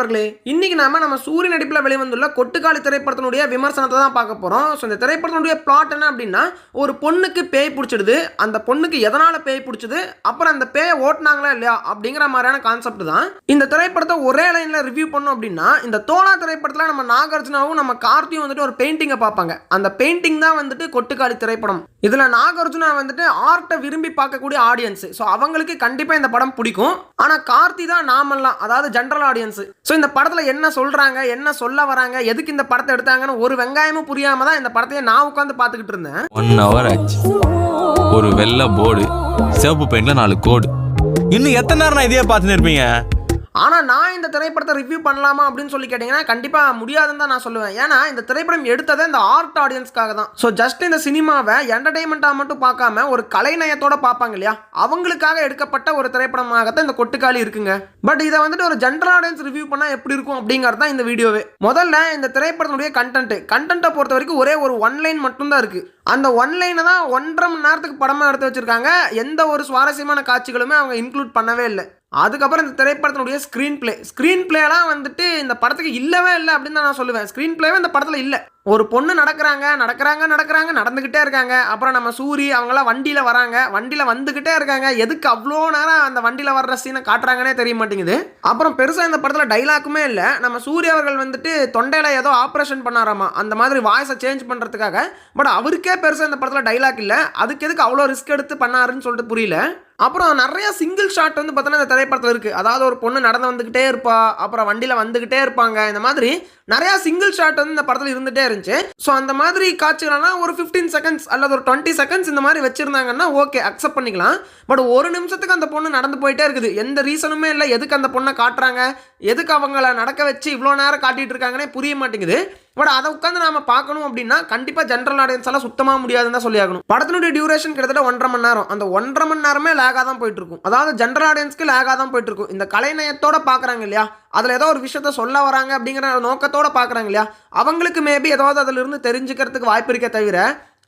நண்பர்களே இன்னைக்கு நாம நம்ம சூரிய நடிப்பில் வெளிவந்துள்ள கொட்டுக்காளி திரைப்படத்தினுடைய விமர்சனத்தை தான் பார்க்க போகிறோம் ஸோ இந்த திரைப்படத்தினுடைய பிளாட் என்ன அப்படின்னா ஒரு பொண்ணுக்கு பேய் பிடிச்சிடுது. அந்த பொண்ணுக்கு எதனால பேய் பிடிச்சது? அப்புறம் அந்த பேயை ஓட்டுனாங்களா இல்லையா? அப்படிங்கிற மாதிரியான கான்செப்ட் தான். இந்த திரைப்படத்தை ஒரே லைனில் ரிவ்யூ பண்ணோம் அப்படின்னா இந்த தோழா திரைப்படத்தில் நம்ம நாகார்ஜுனாவும் நம்ம கார்த்தியும் வந்துட்டு ஒரு பெயிண்டிங்கை பார்ப்பாங்க. அந்த பெயிண்டிங் தான் வந்துட்டு கொட்டுக்காளி திரைப்படம். இதில் நாகார்ஜுனா வந்துட்டு ஆர்ட்டை விரும்பி பார்க்கக்கூடிய ஆடியன்ஸு ஸோ அவங்களுக்கு கண்டிப்பாக இந்த படம் பிடிக்கும். ஆனால் கார்த்தி தான் நாமெல்லாம் அதாவது ஜென்ரல் ஆடியன்ஸு ஸோ இந்த படத்தில் என்ன சொல்கிறாங்க என்ன சொல்ல வராங்க எதுக்கு இந்த படத்தை எடுத்தாங்கன்னு ஒரு வெங்காயமும் புரியாமல் தான் இந்த படத்தையே நான் உட்காந்து பார்த்துக்கிட்டு இருந்தேன். ஒன் ஹவர் ஆச்சு. ஒரு வெள்ளை போர்டு சிவப்பு பெயிண்டில் நாலு கோடு. இன்னும் எத்தனை நேரம் நான் இதையே பார்த்துன்னு இருப்பீங்க? ஆனால் நான் இந்த திரைப்படத்தை ரிவ்யூ பண்ணலாமா அப்படின்னு சொல்லி கேட்டிங்கன்னா கண்டிப்பாக முடியாதுன்னு தான் நான் சொல்லுவேன். ஏன்னா இந்த திரைப்படம் எடுத்ததே இந்த ஆர்ட் ஆடியன்ஸ்க்காக தான். ஸோ ஜஸ்ட் இந்த சினிமாவை என்டர்டைன்மெண்ட்டாக மட்டும் பார்க்காம ஒரு கலைநயத்தோட பார்ப்பாங்க இல்லையா? அவங்களுக்காக எடுக்கப்பட்ட ஒரு திரைப்படமாகத்தான் இந்த கொட்டுக்காளி இருக்குங்க. பட் இதை வந்துட்டு ஒரு ஜென்ரல் ஆடியன்ஸ் ரிவ்யூ பண்ணால் எப்படி இருக்கும் அப்படிங்கிறது தான் இந்த வீடியோவே முதல்ல இந்த திரைப்படத்தினுடைய கண்டென்ட் கண்டென்ட்டை பொறுத்த வரைக்கும் ஒரே ஒரு ஒன் லைன் மட்டும்தான் இருக்குது அந்த ஒன் லைனை தான் ஒன்றரை மணி நேரத்துக்கு படமாக எடுத்து வச்சுருக்காங்க. எந்த ஒரு சுவாரஸ்யமான காட்சிகளுமே அவங்க இன்க்ளூட் பண்ணவே இல்லை. அதுக்கப்புறம் இந்த திரைப்படத்தினுடைய ஸ்க்ரீன் பிளே ஸ்க்ரீன் பிளேலாம் வந்துட்டு இந்த படத்துக்கு இல்லவே இல்லை அப்படின்னு தான் நான் சொல்லுவேன். ஸ்க்ரீன் பிளேவே இந்த படத்தில் இல்லை. ஒரு பொண்ணு நடக்கிறாங்க நடக்கிறாங்க நடக்கிறாங்க நடந்துக்கிட்டே இருக்காங்க. அப்புறம் நம்ம சூரி அவங்களாம் வண்டியில் வராங்க. வண்டியில் வந்துக்கிட்டே இருக்காங்க. எதுக்கு அவ்வளோ நேரம் அந்த வண்டியில் வர்ற சீனை காட்டுறாங்கன்னே தெரிய மாட்டேங்குது. அப்புறம் பெருசாக இந்த படத்தில் டைலாக்குமே இல்லை. நம்ம சூரிய அவர்கள் வந்துட்டு தொண்டையில் ஏதோ ஆப்ரேஷன் பண்ணாராமா? அந்த மாதிரி வாய்ஸை சேஞ்ச் பண்ணுறதுக்காக பட் அவருக்கே பெருசாக இந்த படத்தில் டைலாக் இல்லை. அதுக்கு எதுக்கு அவ்வளோ ரிஸ்க் எடுத்து பண்ணாருன்னு சொல்லிட்டு புரியல. அப்புறம் நிறைய சிங்கிள் ஷாட் வந்து பார்த்தோன்னா இந்த திரைப்படத்தில் இருக்குது அதாவது ஒரு பொண்ணு நடந்து வந்துக்கிட்டே இருப்பா அப்புறம் வண்டியில் வந்துக்கிட்டே இருப்பாங்க. இந்த மாதிரி நிறையா சிங்கிள் ஷாட் வந்து இந்த படத்தில் இருந்துகிட்டே இருந்துச்சு. ஸோ அந்த மாதிரி காட்சிகளெல்லாம் ஒரு ஃபிஃப்டீன் செகண்ட்ஸ் அல்லது ஒரு டுவெண்ட்டி செகண்ட்ஸ் இந்த மாதிரி வச்சுருந்தாங்கன்னா ஓகே அக்செப்ட் பண்ணிக்கலாம். பட் ஒரு நிமிஷத்துக்கு அந்த பொண்ணு நடந்து போயிட்டே இருக்குது. எந்த ரீசனுமே இல்லை. எதுக்கு அந்த பொண்ணை காட்டுறாங்க? எதுக்கு அவங்கள நடக்க வச்சு இவ்வளோ நேரம் காட்டிகிட்டு இருக்காங்கன்னே புரிய மாட்டேங்குது. பட் அதை உட்காந்து நாம பார்க்கணும் அப்படின்னா கண்டிப்பாக ஜென்ரல் ஆடியன்ஸ் எல்லாம் சுத்தமாக முடியாதுன்னு தான் சொல்லி ஆகணும் படத்தினுடைய டியூரேஷன் கிட்டத்தட்ட ஒன்றரை மணி நேரம். அந்த ஒன்றரை மணி நேரமே லேகாக தான் போயிட்டு இருக்கும் அதாவது ஜென்ரல் ஆடியன்ஸ்க்கு லேகாக தான் போயிட்டு இருக்கும் இந்த கலைநயத்தோட பார்க்குறாங்க இல்லையா? அதில் ஏதோ ஒரு விஷயத்த சொல்ல வராங்க அப்படிங்கிற நோக்கத்தோட பார்க்குறாங்க இல்லையா? அவங்களுக்கு மேபி ஏதாவது அதில் இருந்து தெரிஞ்சுக்கிறதுக்கு வாய்ப்பு இருக்கே தவிர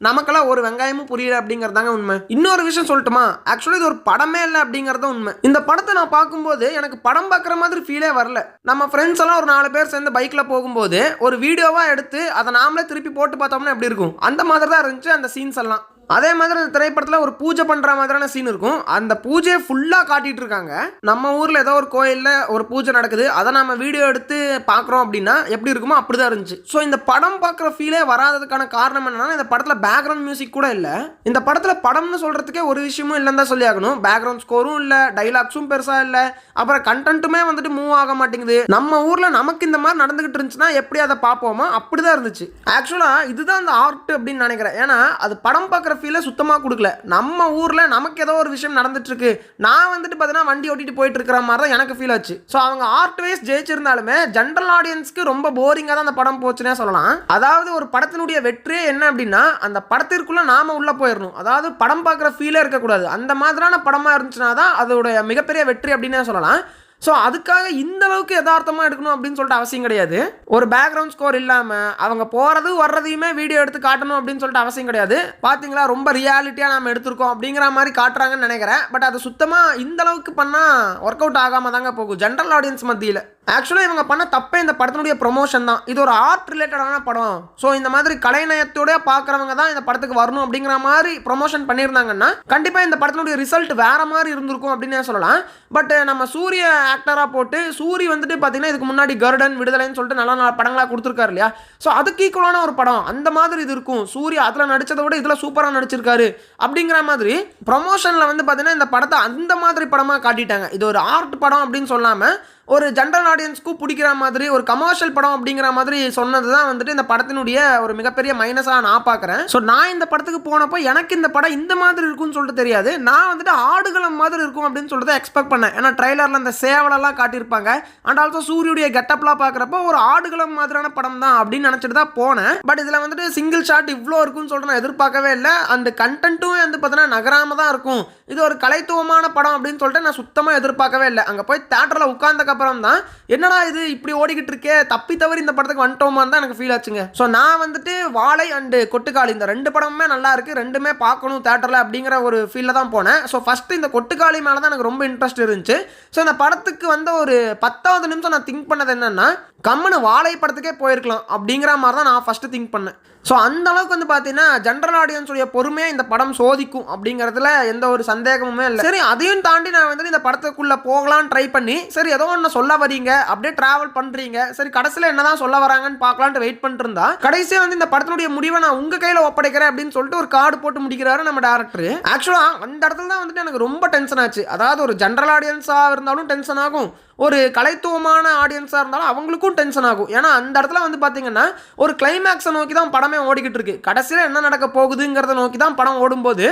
நமக்கெல்லாம் ஒரு வெங்காயமும் புரியல அப்படிங்கிறதாங்க உண்மை. இன்னொரு விஷயம் சொல்லட்டுமா? ஆக்சுவலி இது ஒரு படமே இல்லை அப்படிங்கிறது உண்மை. இந்த படத்தை நான் பார்க்கும்போது எனக்கு படம் பார்க்குற மாதிரி ஃபீலே வரல. நம்ம ஃப்ரெண்ட்ஸ் எல்லாம் ஒரு நாலு பேர் சேர்ந்து பைக்கில் போகும்போது ஒரு வீடியோவாக எடுத்து அதை நாமளே திருப்பி போட்டு பார்த்தோம்னா எப்படி இருக்கும்? அந்த மாதிரி தான் இருந்துச்சு அந்த சீன்ஸ் எல்லாம். அதே மாதிரி அந்த திரைப்படத்தில் ஒரு பூஜை பண்ணுற மாதிரியான சீன் இருக்கும். அந்த பூஜையை ஃபுல்லாக காட்டிகிட்டு இருக்காங்க. நம்ம ஊரில் ஏதோ ஒரு கோயிலில் ஒரு பூஜை நடக்குது. அதை நம்ம வீடியோ எடுத்து பார்க்குறோம் அப்படின்னா எப்படி இருக்குமோ அப்படி தான் இருந்துச்சு. ஸோ இந்த படம் பார்க்குற ஃபீலே வராததுக்கான காரணம் என்னன்னா இந்த படத்தில் பேக்ரவுண்ட் மியூசிக் கூட இல்லை. இந்த படத்தில் படம்னு சொல்கிறதுக்கே ஒரு விஷயமும் இல்லைன்னு தான் சொல்லி ஆகணும் பேக்ரவுண்ட் ஸ்கோரும் இல்லை டைலாக்ஸும் பெருசாக இல்லை. அப்புறம் கண்டென்ட்டுமே வந்துட்டு மூவ் ஆக மாட்டேங்குது. நம்ம ஊரில் நமக்கு இந்த மாதிரி நடந்துகிட்டு இருந்துச்சுன்னா எப்படி அதை பார்ப்போமோ அப்படி தான் இருந்துச்சு. ஆக்சுவலாக இதுதான் அந்த ஆர்ட் அப்படின்னு நினைக்கிறேன். ஏன்னா அது படம் பார்க்குற ஃபீலை சுத்தமாக கொடுக்கல. நம்ம ஊரில் நமக்கு ஏதோ ஒரு விஷயம் நடந்துட்டுருக்கு. நான் வந்துட்டு பார்த்தீங்கன்னா வண்டி ஓட்டிட்டு போயிட்டு இருக்கிற மாதிரி தான் எனக்கு ஃபீல் ஆச்சு. ஸோ அவங்க ஆர்ட் வைஸ் ஜெயிச்சிருந்தாலுமே ஜென்ரல் ஆடியன்ஸ்க்கு ரொம்ப போரிங்காக தான் அந்த படம் போச்சுன்னே சொல்லலாம். அதாவது ஒரு படத்தினுடைய வெற்றியே என்ன அப்படின்னா அந்த படத்திற்குள்ளே நாம உள்ளே போயிடணும் அதாவது படம் பார்க்குற ஃபீலே இருக்கக்கூடாது. அந்த மாதிரியான படமாக இருந்துச்சுன்னா தான் அதோட மிகப்பெரிய வெற்றி அப்படின்னே சொல்லலாம். ஸோ அதுக்காக இந்த அளவுக்கு யதார்த்தமாக எடுக்கணும் அப்படின்னு சொல்லிட்டு அவசியம் கிடையாது. ஒரு பேக்ரவுண்ட் ஸ்கோர் இல்லாமல் அவங்க போகிறது வர்றதையுமே வீடியோ எடுத்து காட்டணும் அப்படின்னு சொல்லிட்டு அவசியம் கிடையாது. பார்த்தீங்களா ரொம்ப ரியாலிட்டியாக நம்ம எடுத்திருக்கோம் அப்படிங்கிற மாதிரி காட்டுறாங்கன்னு நினைக்கிறேன். பட் அது சுத்தமாக இந்த அளவுக்கு பண்ணால் ஒர்க் அவுட் ஆகாமல் தாங்க போகும். ஜென்ரல் ஆடியன்ஸ் மத்தியில். ஆக்சுவலாக இவங்க பண்ண தப்பே இந்த படத்தினுடைய ப்ரொமோஷன் தான். இது ஒரு ஆர்ட் ரிலேட்டடான படம். ஸோ இந்த மாதிரி கலைநயத்தோட பார்க்குறவங்க தான் இந்த படத்துக்கு வரணும் அப்படிங்கிற மாதிரி ப்ரொமோஷன் பண்ணியிருந்தாங்கன்னா கண்டிப்பாக இந்த படத்தினுடைய ரிசல்ட் வேற மாதிரி இருந்திருக்கும் அப்படின்னு சொல்லலாம். பட் நம்ம சூரிய ஆக்டராக போட்டு சூரி வந்துட்டு பார்த்தீங்கன்னா இதுக்கு முன்னாடி கருடன் விடுதலைன்னு சொல்லிட்டு நல்ல நல்ல படங்களாக கொடுத்துருக்காரு இல்லையா? ஸோ அதுக்கு ஈக்குவலான ஒரு படம். அந்த மாதிரி இது இருக்கும். சூர்யா அதில் நடித்ததை விட இதில் சூப்பராக நடிச்சிருக்காரு. அப்படிங்கிற மாதிரி ப்ரொமோஷனில் வந்து பார்த்தீங்கன்னா இந்த படத்தை அந்த மாதிரி படமாக காட்டிட்டாங்க. இது ஒரு ஆர்ட் படம் அப்படின்னு சொல்லாமல் ஒரு ஜென்ரல் ஆடியன்ஸ்க்கும் பிடிக்கிற மாதிரி ஒரு கமர்ஷியல் படம் அப்படிங்கிற மாதிரி சொன்னது தான் வந்துட்டு இந்த படத்தினுடைய ஒரு மிகப்பெரிய மைனஸாக நான் பார்க்குறேன். ஸோ நான் இந்த படத்துக்கு போனப்போ எனக்கு இந்த படம் இந்த மாதிரி இருக்கும்னு சொல்லிட்டு தெரியாது. நான் வந்துட்டு ஆடுகளம் மாதிரி இருக்கும் அப்படின்னு சொல்லிட்டு எக்ஸ்பெக்ட் பண்ணேன். ஏன்னா ட்ரைலரில் அந்த சேவலெல்லாம் காட்டியிருப்பாங்க. அண்ட் ஆல்சோ சூரியுடைய கெட்டப்லாம் பார்க்குறப்போ ஒரு ஆடுகளம் மாதிரியான படம் தான் அப்படின்னு நினச்சிட்டு தான் போனேன். பட் இதில் வந்துட்டு சிங்கிள் ஷாட் இவ்வளோ இருக்கும்னு சொல்லிட்டு நான் எதிர்பார்க்கவே இல்லை. அந்த கண்டென்ட்டும் வந்து பார்த்தீங்கன்னா நகராமல் தான் இருக்கும். இது ஒரு கலைத்துவமான படம் அப்படின்னு சொல்லிட்டு நான் சுத்தமாக எதிர்பார்க்கவே இல்லை. அங்கே போய் தேட்டரில் உட்காந்த அப்புறம் தான் என்னடா இது இப்படி ஓடிக்கிட்டு இருக்கே தப்பி தவறி இந்த படத்துக்கு வந்துட்டோமான்னு தான் எனக்கு ஃபீல் ஆச்சுங்க. ஸோ நான் வந்துட்டு வாழை அண்டு கொட்டுக்காளி இந்த ரெண்டு படமுமே நல்லா இருக்கு ரெண்டுமே பார்க்கணும் தேட்டரில் அப்படிங்கிற ஒரு ஃபீலில் தான் போனேன். ஸோ ஃபஸ்ட்டு இந்த கொட்டுக்காளி மேலே தான் எனக்கு ரொம்ப இன்ட்ரெஸ்ட் இருந்துச்சு. ஸோ இந்த படத்துக்கு வந்த ஒரு பத்தாவது நிமிஷம் நான் திங்க் பண்ணது என்னன்னா கம்முன்னு வாழை படத்துக்கே போயிருக்கலாம் அப்படிங்கிற மாதிரி தான் நான் ஃபஸ்ட்டு திங்க் பண்ணேன். ஸோ அந்த அளவுக்கு வந்து பார்த்தீங்கன்னா ஜென்ரல் ஆடியன்ஸுடைய பொறுமையாக இந்த படம் சோதிக்கும் அப்படிங்கிறதுல எந்த ஒரு சந்தேகமுமே இல்லை. சரி அதையும் தாண்டி நான் வந்துட்டு இந்த படத்துக்குள்ளே போகலான்னு ட்ரை பண்ணி சரி ஏதோ ஒன்று சொல்ல வரீங்க? அப்படியே ட்ராவல் பண்றீங்க. சரி கடைசியில் என்னதான் சொல்ல வராங்கன்னு பார்க்கலான்ட்டு வெயிட் பண்ணிட்டு இருந்தா கடைசியாக வந்து இந்த படத்தினுடைய முடிவை நான் உங்கள் கையில் ஒப்படைக்கிறேன் அப்படின்னு சொல்லிட்டு ஒரு கார்டு போட்டு முடிக்கிறாரு நம்ம டேரக்டர் ஆக்சுவலாக அந்த இடத்துல தான் வந்துட்டு எனக்கு ரொம்ப டென்ஷன் ஆச்சு. அதாவது ஒரு ஜென்ரல் ஆடியன்ஸாக இருந்தாலும் டென்ஷன் ஆகும். ஒரு கலைத்துவமான ஆடியன்ஸாக இருந்தாலும் அவங்களுக்கும் டென்ஷன் ஆகும். ஏன்னா அந்த இடத்துல வந்து பார்த்தீங்கன்னா ஒரு கிளைமேக்ஸை நோக்கி தான் படமே ஓடிக்கிட்டு இருக்கு. கடைசியில் என்ன நடக்க போகுதுங்கிறத நோக்கி தான் படம் ஓடும்போது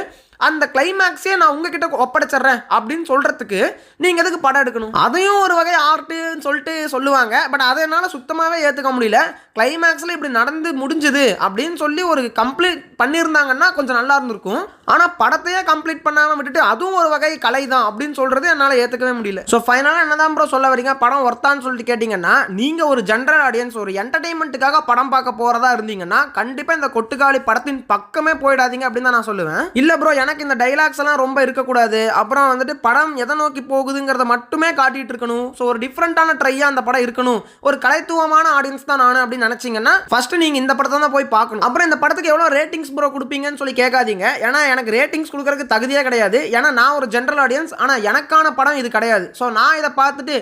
அந்த கிளைமேக்ஸே நான் உங்ககிட்ட ஒப்படைச்சிடுறேன் அப்படின்னு சொல்கிறதுக்கு நீங்கள் எதுக்கு படம் எடுக்கணும்? அதையும் ஒரு வகை ஆர்ட்டுன்னு சொல்லிட்டு சொல்லுவாங்க. பட் அதை என்னால் சுத்தமாகவே ஏற்றுக்க முடியல. கிளைமேக்ஸில் இப்படி நடந்து முடிஞ்சுது அப்படின்னு சொல்லி ஒரு கம்ப்ளீட் பண்ணியிருந்தாங்கன்னா கொஞ்சம் நல்லா இருந்திருக்கும். ஆனால் படத்தையே கம்ப்ளீட் பண்ணாமல் விட்டுட்டு அதுவும் ஒரு வகை கலை தான் அப்படின்னு சொல்கிறது என்னால் ஏற்றுக்கவே முடியல. ஸோ ஃபைனலாக என்ன தான் ப்ரோ சொல்ல வரீங்க? படம் ஒர்த்தான்னு சொல்லிட்டு கேட்டிங்கன்னா நீங்கள் ஒரு ஜென்ரல் ஆடியன்ஸ் ஒரு என்டர்டைன்மெண்ட்டுக்காக படம் பார்க்க போகிறதா இருந்தீங்கன்னா கண்டிப்பாக இந்த கொட்டுக்காளி படத்தின் பக்கமே போயிடாதீங்க அப்படின்னு தான் நான் சொல்லுவேன். இல்லை ப்ரோ எனக்கு எனக்கு இந்த டைலாக்ஸ் எல்லாம் ரொம்ப இருக்கக்கூடாது. அப்புறம் வந்துட்டு படம் எதை நோக்கி போகுதுங்கிறத மட்டுமே காட்டிட்டு இருக்கணும். ஸோ ஒரு டிஃப்ரெண்ட்டான ட்ரையாக அந்த படம் இருக்கணும். ஒரு கலைத்துவமான ஆடியன்ஸ் தான் நான் அப்படின்னு நினச்சிங்கன்னா ஃபர்ஸ்ட் நீங்கள் இந்த படத்தை தான் போய் பார்க்கணும். அப்புறம் இந்த படத்துக்கு எவ்வளோ ரேட்டிங்ஸ் ப்ரோ கொடுப்பீங்கன்னு சொல்லி கேட்காதீங்க. ஏன்னா எனக்கு ரேட்டிங்ஸ் கொடுக்கறதுக்கு தகுதியே கிடையாது. ஏன்னா நான் ஒரு ஜென்ரல் ஆடியன்ஸ் ஆனால் எனக்கான படம் இது கிடையாது. ஸோ நான் இதை பார்த்துட்டு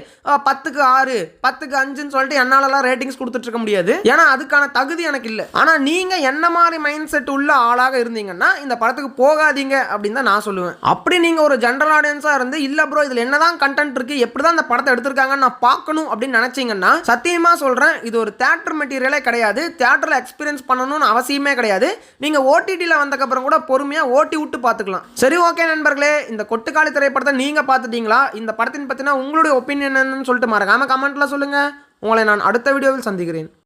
பத்துக்கு ஆறு பத்துக்கு அஞ்சுன்னு சொல்லிட்டு என்னாலலாம் ரேட்டிங்ஸ் கொடுத்துட்டு இருக்க முடியாது. ஏன்னா அதுக்கான தகுதி எனக்கு இல்லை. ஆனால் நீங்கள் என்ன மாதிரி மைண்ட் செட் உள்ள ஆளாக இருந்தீங்கன்னா இந்த படத்துக்கு போகாதீங்க. அப்படின்னு தான் நான் சொல்லுவேன். அப்படி நீங்கள் ஒரு ஜென்ரல் ஆடியன்ஸாக இருந்து இல்லை ப்ரோ இதில் என்னதான் கண்டென்ட் இருக்கு எப்படி தான் இந்த படத்தை எடுத்திருக்காங்கன்னு நான் பார்க்கணும் அப்படின்னு நினச்சிங்கன்னா சத்தியமாக சொல்கிறேன் இது ஒரு தேட்டர் மெட்டீரியலே கிடையாது. தேட்டரில் எக்ஸ்பீரியன்ஸ் பண்ணணும்னு அவசியமே கிடையாது. நீங்கள் ஓடிடியில் வந்தக்கப்புறம் கூட பொறுமையாக ஓட்டி விட்டு பார்த்துக்கலாம். சரி ஓகே நண்பர்களே இந்த கொட்டுக்காளி திரைப்படத்தை நீங்கள் பார்த்துட்டீங்களா? இந்த படத்தின் பற்றினா உங்களுடைய ஒப்பீனியன் என்னன்னு சொல்லிட்டு மறக்காமல் கமெண்ட்டில் சொல்லுங்கள் உங்களை நான் அடுத்த வீடியோவில் சந்திக்கிறேன்.